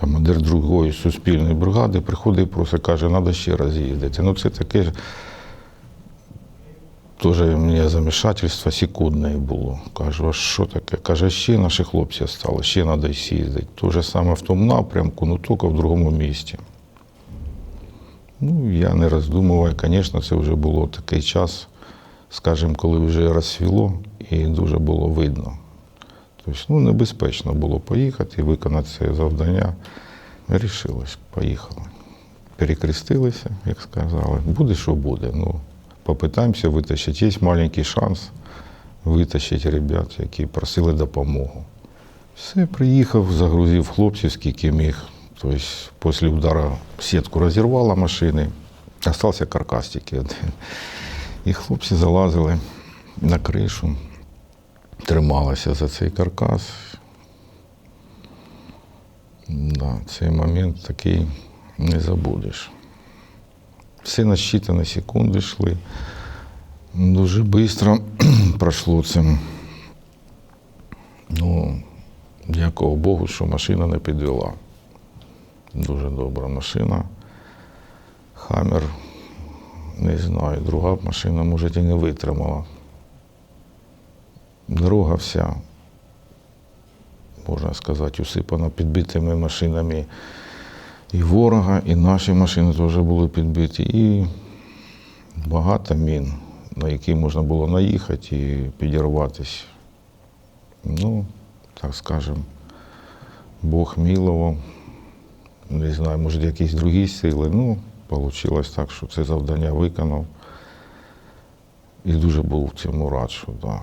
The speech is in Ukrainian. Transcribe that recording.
командир другої суспільної бригади приходить і просить, каже, треба ще раз їздити. Ну це таке ж теж мені замішательство секундне було. Кажу, а що таке? Каже, ще наші хлопці стали, ще треба з'їздити. Те ж саме в тому напрямку, ну тільки в другому місті. Ну, я не роздумував, звісно, це вже було такий час, скажімо, коли вже розсвіло і дуже було видно. Тобто, ну, небезпечно було поїхати і виконати це завдання. Рішилось, поїхали. Перекрестилися, як сказали. Буде, що буде. Ну, попитаємося витащити. Є маленький шанс витащити ребят, які просили допомогу. Все, приїхав, загрузив хлопців, скільки міг. Тобто, після удару сітку розірвала машини, залишився каркас тільки один. І хлопці залазили на кришу, трималися за цей каркас. Да, цей момент такий не забудеш. Все на считані секунди йшли. Дуже швидко пройшло це. Ну, дякую Богу, що машина не підвела. Дуже добра машина. Хаммер, не знаю, друга машина, може, і не витримала. Дорога вся, можна сказати, усипана підбитими машинами і ворога, і наші машини теж були підбиті, і багато мін, на які можна було наїхати і підірватися. Ну, так скажемо, Бог милував. Не знаю, може, якісь другі сили. Ну, вийшло так, що це завдання виконав. І дуже був в цьому рад, що да.